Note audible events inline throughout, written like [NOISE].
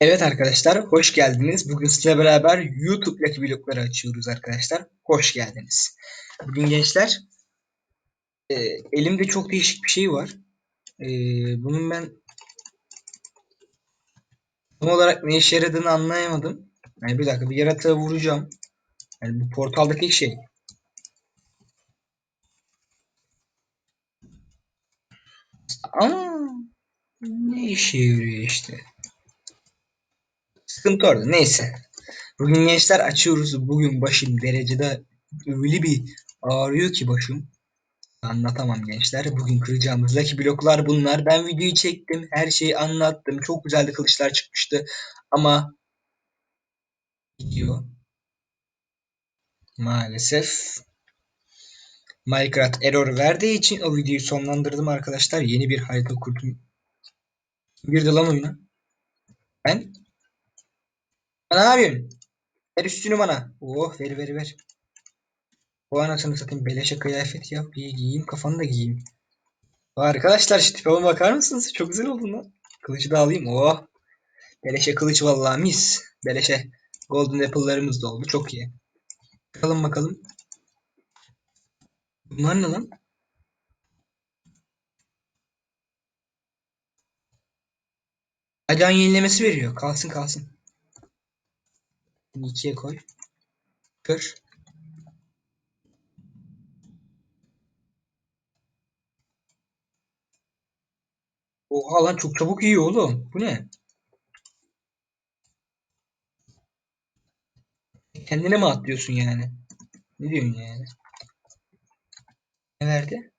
Evet arkadaşlar, hoş geldiniz. Bugün sizle beraber YouTube'daki vlogları açıyoruz arkadaşlar. Hoş geldiniz. Bugün gençler, e, elimde çok değişik bir şey var. E, bunun ben tam olarak ne işe yaradığını anlayamadım. Yani bir dakika, bir yaratığa vuracağım. Yani bu portaldaki şey. Ama ne işe yarıyor işte. Sıkıntı orada. Neyse. Bugün gençler açıyoruz. Bugün başım derecede öyle bir ağrıyor ki başım. Anlatamam gençler. Bugün kıracağımız Lucky bloklar bunlar. Ben videoyu çektim. Her şeyi anlattım. Çok güzel de kılıçlar çıkmıştı. Ama video maalesef Minecraft error verdiği için o videoyu sonlandırdım arkadaşlar. Yeni bir harita kurdum. Bir de lan oyuna. Ben ne yapıyorsun? Ver üstünü bana. Oh ver ver ver. Bu anasını satayım beleşe kıyafet yap. Bir giyeyim kafanı da giyeyim. Arkadaşlar şu tipime bakar mısınız? Çok güzel oldu lan. Kılıcı da alayım. Oh. Beleşe kılıç vallahi mis. Beleşe golden apple'larımız da oldu. Çok iyi. Bakalım bakalım. Bunlar ne lan? Acan yenilemesi veriyor. Kalsın kalsın. Bunu koy. Kır. Oha lan çok çabuk yiyor oğlum. Bu ne? Kendine mi atlıyorsun yani? Ne diyorsun yani? Ne verdi?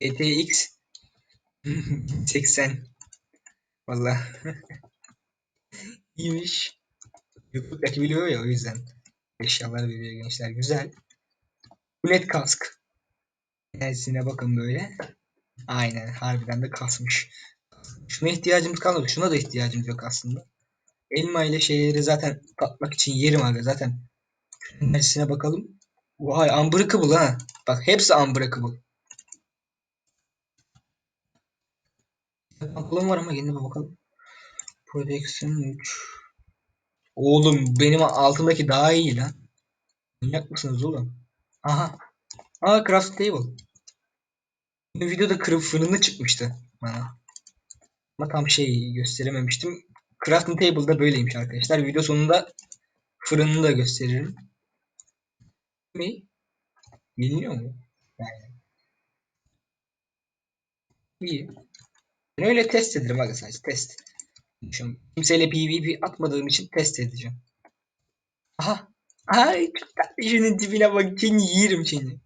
ETX 80 Valla iyiymiş. YouTube'daki biliyor ya o yüzden. Eşyalar veriyor gençler. Güzel. Bu net kask. Enerjisine bakın böyle. Aynen harbiden de kasmış. Şuna ihtiyacımız kalmadı. Şuna da ihtiyacımız yok aslında. Elma ile şeyleri zaten tatmak için yerim abi. Zaten enerjisine bakalım. Vay unbreakable ha. Bak hepsi unbreakable. Pantolon var ama yine bakalım. Protection 3. Oğlum benim altımdaki daha iyi lan. Manyak mısınız oğlum? Aha. Aa craft table. Bu videoda kırıp fırını çıkmıştı bana. Ama tam şey gösterememiştim. Crafting table da böyleymiş arkadaşlar. Video sonunda fırını da gösteririm. Mi? Yeniliyor mu? Yani. İyi. Ben öyle test ederim sadece test. Şimdi kimseyle PvP atmadığım için test edeceğim. Aha. Ay şunun tipine bak. Seni yerim seni.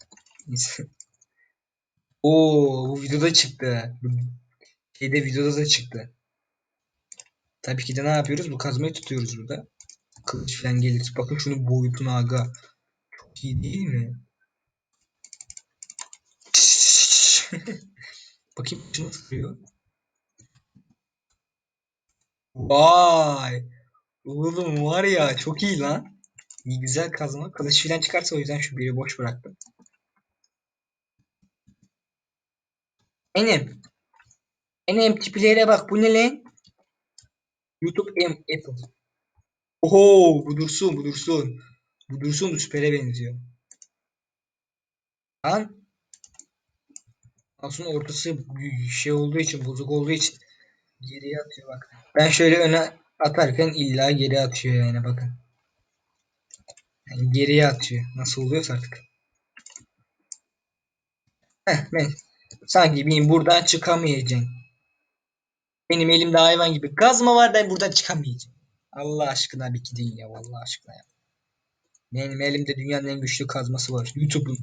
Neyse. Oo bu videoda çıktı. Şeyde videoda da çıktı. Tabii ki de ne yapıyoruz? Bu kazmayı tutuyoruz burada. Kılıç falan gelir. Bakın şunun boyutuna aga. Çok iyi değil mi? Bakayım şunu tutuyor. Vay. Oğlum var ya çok iyi lan. İyi güzel kazma. Kılıç falan çıkarsa o yüzden şu biri boş bıraktım. Enem. Enem tiplere bak bu ne lan? YouTube M Apple. Oho bu dursun bu dursun. Bu dursun süpere benziyor. Lan. Aslında ortası şey olduğu için bozuk olduğu için geriye atıyor bak. Ben şöyle öne atarken illa geri atıyor yani bakın. Yani geriye atıyor. Nasıl oluyorsa artık. Heh, ben sanki benim buradan çıkamayacaksın. Benim elimde hayvan gibi kazma var ben buradan çıkamayacağım. Allah aşkına bir gidin ya vallahi aşkına ya. Benim elimde dünyanın en güçlü kazması var. YouTube'un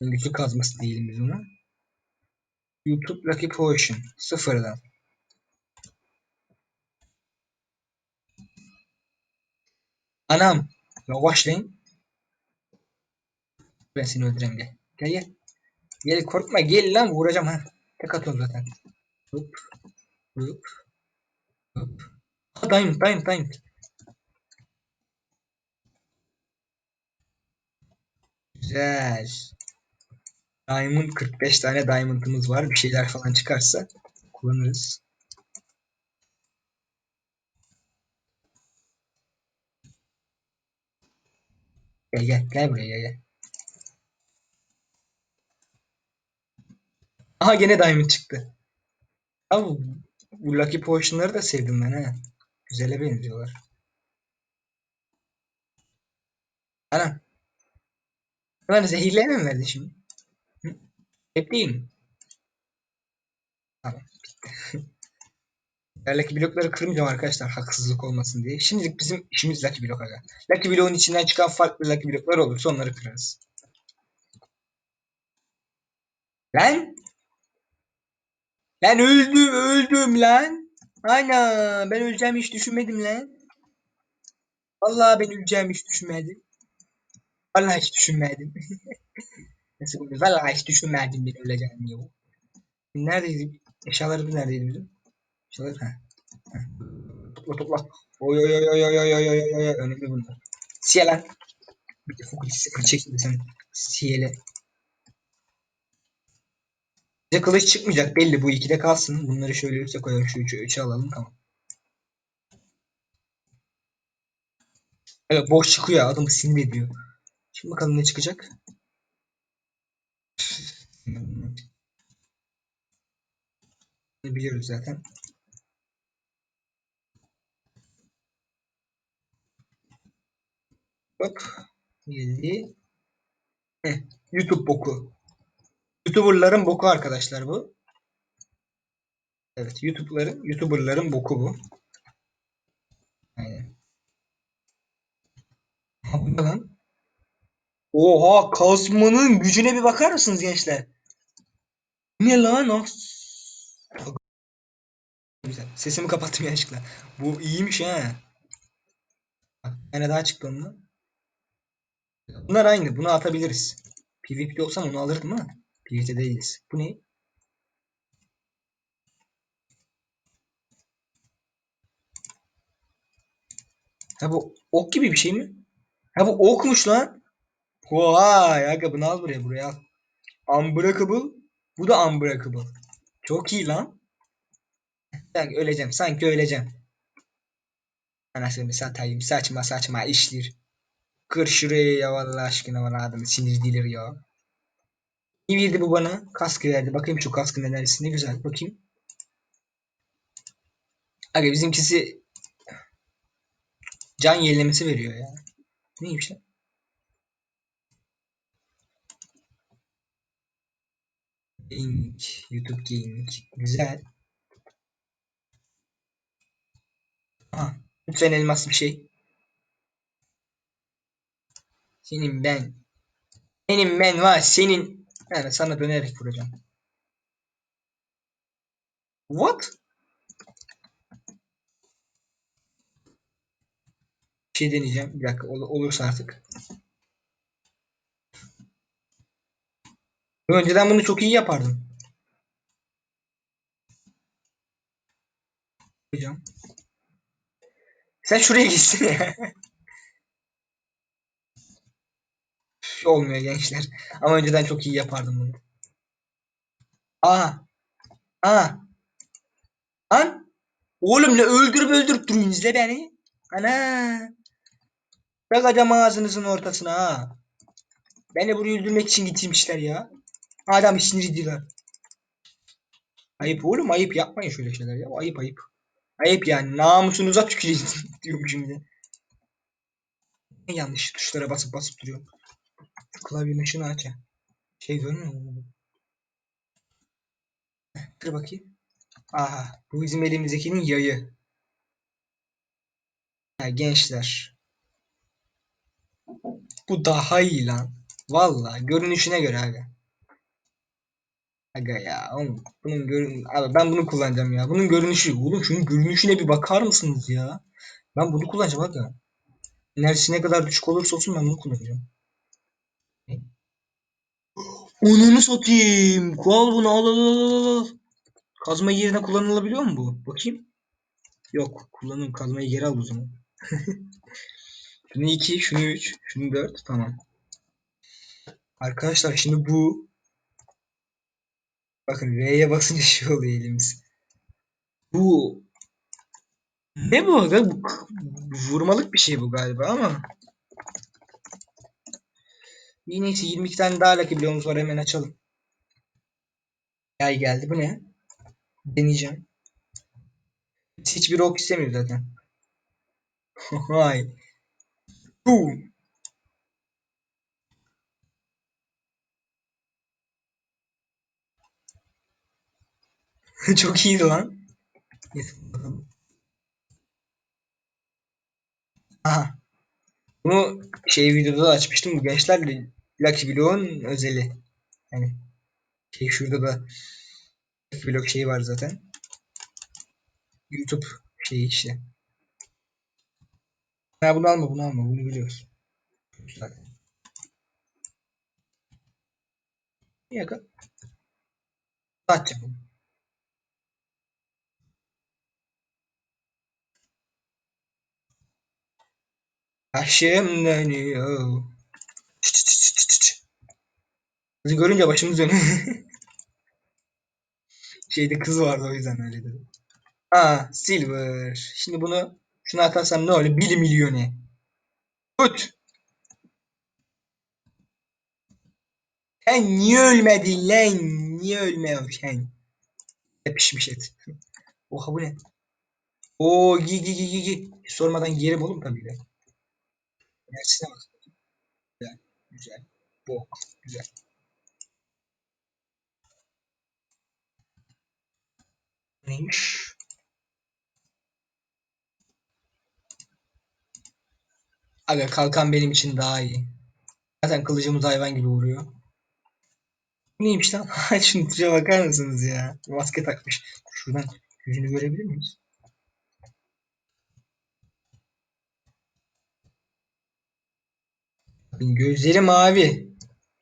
en güçlü kazması diyelim biz ona. YouTube Lucky Potion sıfırdan. Anam yavaş lan. Ben seni öldüreyim gel. Gel gel. Gel korkma gel lan vuracağım ha. Tek atıyorum zaten. Hop. Hop. Hop. Ha, diamond diamond diamond. Güzel. Diamond 45 tane diamond'ımız var. Bir şeyler falan çıkarsa kullanırız. Gel gel gel buraya gel. Aha gene diamond çıktı. Abi bu Lucky Potion'ları da sevdim ben ha. Güzele benziyorlar. Ana. Lan zehirleme mi verdin şimdi? Hep değil mi? Tamam. [LAUGHS] Lucky blokları kırmayacağım arkadaşlar haksızlık olmasın diye. Şimdilik bizim işimiz Lucky blok aga. Lucky bloğun içinden çıkan farklı Lucky bloklar olursa onları kırarız. Lan! Lan öldüm öldüm lan. Ana ben öleceğimi hiç düşünmedim lan. Vallahi ben öleceğimi hiç düşünmedim. Vallahi hiç düşünmedim. [LAUGHS] Nasıl? Vallahi hiç düşünmedim ben öleceğimi ya. Neredeydi? Eşyalarımız neredeydi bizim? Eşyalar ha. Topla topla. Oy oy oy oy oy oy oy oy oy oy önemli bunlar. Siye lan. Bir de fokus sıfır çekti sen. Siyele. Bize kılıç çıkmayacak belli bu ikide kalsın. Bunları şöyle üste koyalım şu üçü, üçü alalım tamam. Evet boş çıkıyor adamı sinir ediyor. Şimdi bakalım ne çıkacak. Biliyoruz zaten. Hop. Geldi. Heh, YouTube boku. YouTuber'ların boku arkadaşlar bu. Evet, YouTube'ların, YouTuber'ların boku bu. Aynen. Lan? Oha, kazmanın gücüne bir bakar mısınız gençler? Ne lan o? Güzel. Sesimi kapattım yanlışlıkla. Bu iyiymiş ha. Bak, daha çıktı onunla. Bunlar aynı. Bunu atabiliriz. PvP'de olsam onu alırdım ama PvP'de değiliz. Bu ne? Ha bu ok gibi bir şey mi? Ha bu okmuş lan. Vay aga bunu al buraya buraya al. Unbreakable. Bu da unbreakable. Çok iyi lan. Sanki öleceğim. Sanki öleceğim. Anasını satayım. Saçma saçma işler. Kır şuraya ya vallahi aşkına bana adamı sinir dilir ya. Ne verdi bu bana? Kaskı verdi. Bakayım şu kaskın enerjisi ne güzel. Bakayım. Aga bizimkisi can yenilemesi veriyor ya. Neymiş lan? Gaming. YouTube Gaming. Güzel. Aha. Lütfen elmas bir şey. Senin ben. Senin ben var. Senin. Yani sana dönerek vuracağım. What? Bir şey deneyeceğim. Bir dakika ol- olursa artık. Önceden bunu çok iyi yapardım. Hocam. Sen şuraya gitsin ya. [LAUGHS] Üf, Olmuyor gençler. Ama önceden çok iyi yapardım bunu. Aa. Aa. Lan. Oğlum ne öldürüp öldürüp duruyorsunuz la beni. Ana. Bakacağım ağzınızın ortasına ha. Beni buraya öldürmek için getirmişler ya. Adam sinir ediyorlar. Ayıp oğlum ayıp yapmayın şöyle şeyler ya. Ayıp ayıp. Ayıp yani namusunuza [LAUGHS] tüküreyim diyorum şimdi. Yanlış tuşlara basıp basıp duruyorum. Klavyenin ışığını aç ya. Şey dönmüyor mu? Heh, Dur bakayım. Aha bu bizim elimizdekinin yayı. Ha, gençler. Bu daha iyi lan. Valla görünüşüne göre aga. Aga ya oğlum bunun görün abi ben bunu kullanacağım ya. Bunun görünüşü oğlum şunun görünüşüne bir bakar mısınız ya? Ben bunu kullanacağım aga. Enerjisi ne kadar düşük olursa olsun ben bunu kullanacağım. Onunu satayım. Al bunu al al al al. Kazma yerine kullanılabiliyor mu bu? Bakayım. Yok. Kullanım kazmayı geri al o zaman. [LAUGHS] şunu 2, şunu 3, şunu 4. Tamam. Arkadaşlar şimdi bu bakın V'ye basınca şey oluyor elimiz. Bu ne bu? Bu, vurmalık bir şey bu galiba ama neyse 22 tane daha Lucky Block'umuz var hemen açalım. Yay geldi bu ne? Deneyeceğim. Hiçbir ok istemiyor zaten. [LAUGHS] Vay. Boom. [LAUGHS] Çok iyiydi lan. Aha. Bunu şey videoda da açmıştım. Bu gençler Lucky Block'un özeli. Yani şey şurada da Lucky Block şeyi var zaten. YouTube şeyi işte. Ha bunu alma bunu alma bunu biliyoruz. Zaten. Bir dakika. Açacağım. Başım dönüyor. Çıt çıt. Kızı görünce başımız dönüyor. [LAUGHS] Şeyde kız vardı o yüzden öyle dedim. Aa silver. Şimdi bunu şuna atarsam ne olur? 1 milyonu. Tut. Sen niye ölmedin lan? Niye ölmüyorsun sen? Pişmiş et. Oha bu ne? Oo gi gi gi gi gi. Sormadan yerim oğlum tabii de. Dersine bak. Güzel. Güzel. Bok. Güzel. Neymiş? Aga kalkan benim için daha iyi. Zaten kılıcımız hayvan gibi vuruyor. Neymiş lan? [LAUGHS] Şunun tuşa bakar mısınız ya? Maske takmış. Şuradan yüzünü görebilir miyiz? Gözleri mavi.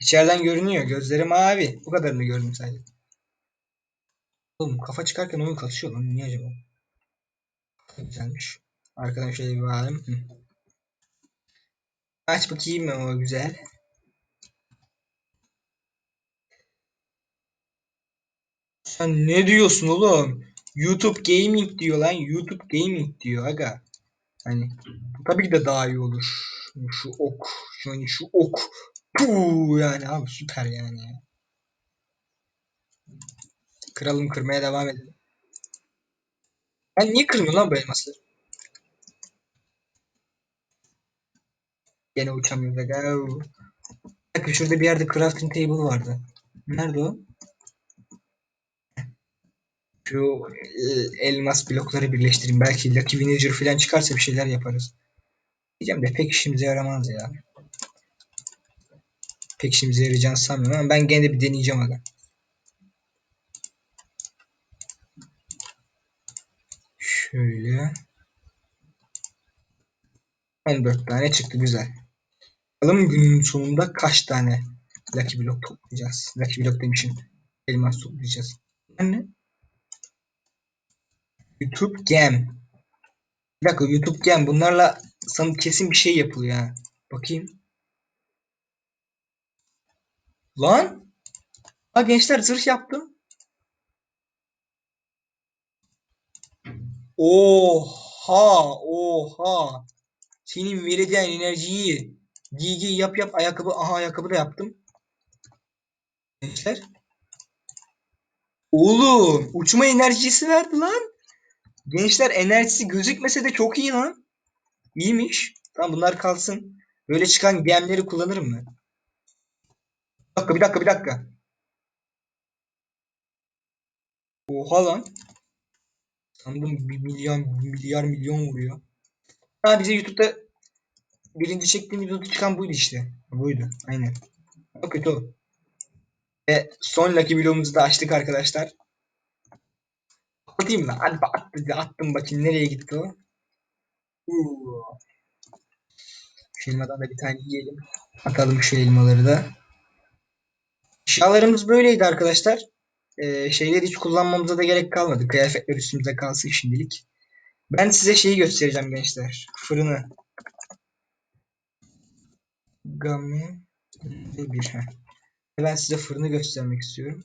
İçeriden görünüyor. Gözleri mavi. Bu kadarını gördüm sadece. Oğlum kafa çıkarken oyun kasıyor lan. Niye acaba? Güzelmiş. Arkadan şöyle bir bağlayalım. Hı. Aç bakayım o güzel. Sen ne diyorsun oğlum? YouTube Gaming diyor lan. YouTube Gaming diyor aga. Hani tabii ki de daha iyi olur. Şu ok. Yani şu ok. Puu, yani abi süper yani. Kıralım kırmaya devam edelim. Ben niye kırmıyorum lan bu elmasları? Gene uçamıyoruz dakika şurada bir yerde crafting table vardı. Nerede o? Şu e, elmas blokları birleştireyim. Belki Lucky Villager falan çıkarsa bir şeyler yaparız. Diyeceğim de pek işimize yaramaz ya. Pek işimize yarayacağını sanmıyorum ama ben gene de bir deneyeceğim aga. Şöyle. 14 tane çıktı güzel. Bakalım günün sonunda kaç tane Lucky Block toplayacağız. Lucky Block demişim. Elmas toplayacağız. Ne? YouTube Gem. Bir dakika YouTube Gem. Bunlarla sanırım kesin bir şey yapılıyor ha. Bakayım. Lan. Ha gençler zırh yaptım. Oha. Oha. Senin vereceğin enerjiyi giy yap yap ayakkabı. Aha ayakkabı da yaptım. Gençler. Oğlum uçma enerjisi verdi lan. Gençler enerjisi gözükmese de çok iyi lan. İyiymiş. Tamam bunlar kalsın. Böyle çıkan gemleri kullanırım mı? Bir dakika bir dakika bir dakika. Oha lan. Sandım bir milyon milyar milyon vuruyor. Ha bize YouTube'da birinci çektiğim videoda çıkan buydu işte. Buydu. Aynen. Çok kötü o. Ve son Lucky vlogumuzu da açtık arkadaşlar. Atayım mı? Hadi attım, attım bakayım nereye gitti o. Uuu. Şu elmadan da bir tane yiyelim. Atalım şu elmaları da. Eşyalarımız böyleydi arkadaşlar. Ee, şeyleri hiç kullanmamıza da gerek kalmadı. Kıyafetler üstümüze kalsın şimdilik. Ben size şeyi göstereceğim gençler. Fırını. Gami bir. Heh. Ben size fırını göstermek istiyorum.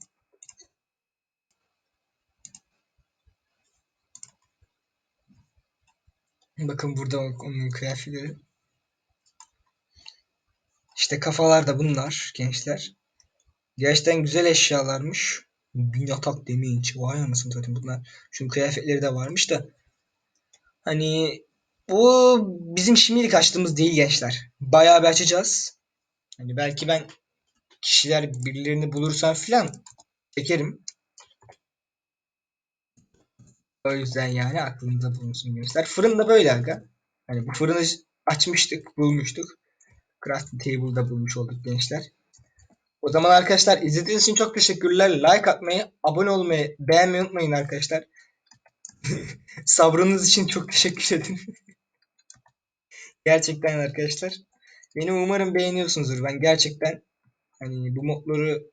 Bakın burada onun kıyafetleri. İşte kafalar da bunlar gençler. Gerçekten güzel eşyalarmış. Bin yatak demeyin. Vay anasını satayım bunlar. Şunun kıyafetleri de varmış da. Hani bu bizim şimdilik açtığımız değil gençler. Bayağı bir açacağız. Hani belki ben kişiler birilerini bulursam filan çekerim. O yüzden yani aklınızda bulunsun gençler. Fırın da böyle aga. Hani bu fırını açmıştık, bulmuştuk. Crafting table'da bulmuş olduk gençler. O zaman arkadaşlar izlediğiniz için çok teşekkürler. Like atmayı, abone olmayı, beğenmeyi unutmayın arkadaşlar. [LAUGHS] Sabrınız için çok teşekkür ederim. [LAUGHS] gerçekten arkadaşlar. Beni umarım beğeniyorsunuzdur. Ben gerçekten hani bu modları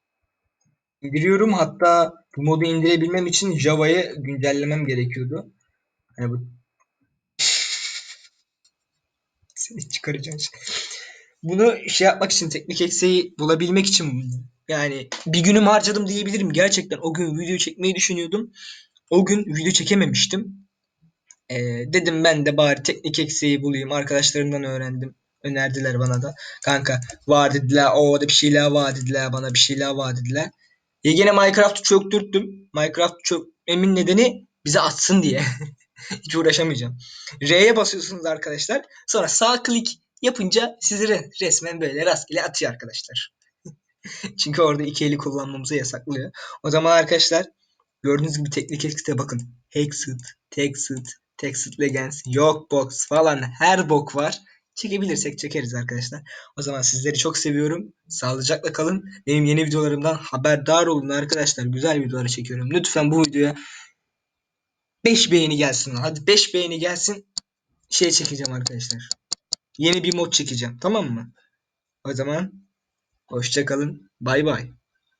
indiriyorum. Hatta bu modu indirebilmem için Java'yı güncellemem gerekiyordu. Hani bu [LAUGHS] seni çıkaracağım. Bunu şey yapmak için teknik eksiği bulabilmek için yani bir günüm harcadım diyebilirim. Gerçekten o gün video çekmeyi düşünüyordum. O gün video çekememiştim. Ee, dedim ben de bari teknik eksiği bulayım. Arkadaşlarımdan öğrendim. Önerdiler bana da. Kanka var dediler. O da bir şeyler var dediler. Bana bir şeyler var dediler. E gene Minecraft'ı çöktürttüm. Minecraft çökmemin nedeni bize atsın diye. [LAUGHS] Hiç uğraşamayacağım. R'ye basıyorsunuz arkadaşlar. Sonra sağ klik yapınca sizi re- resmen böyle rastgele atıyor arkadaşlar. [LAUGHS] Çünkü orada iki eli kullanmamızı yasaklıyor. O zaman arkadaşlar gördüğünüz gibi teknik eksikte bakın. Hexit, Texit, Texit Legends, Yokebox falan her bok var. Çekebilirsek çekeriz arkadaşlar. O zaman sizleri çok seviyorum. Sağlıcakla kalın. Benim yeni videolarımdan haberdar olun arkadaşlar. Güzel videoları çekiyorum. Lütfen bu videoya 5 beğeni gelsin. Hadi 5 beğeni gelsin. Şey çekeceğim arkadaşlar. Yeni bir mod çekeceğim. Tamam mı? O zaman hoşça kalın. Bay bay.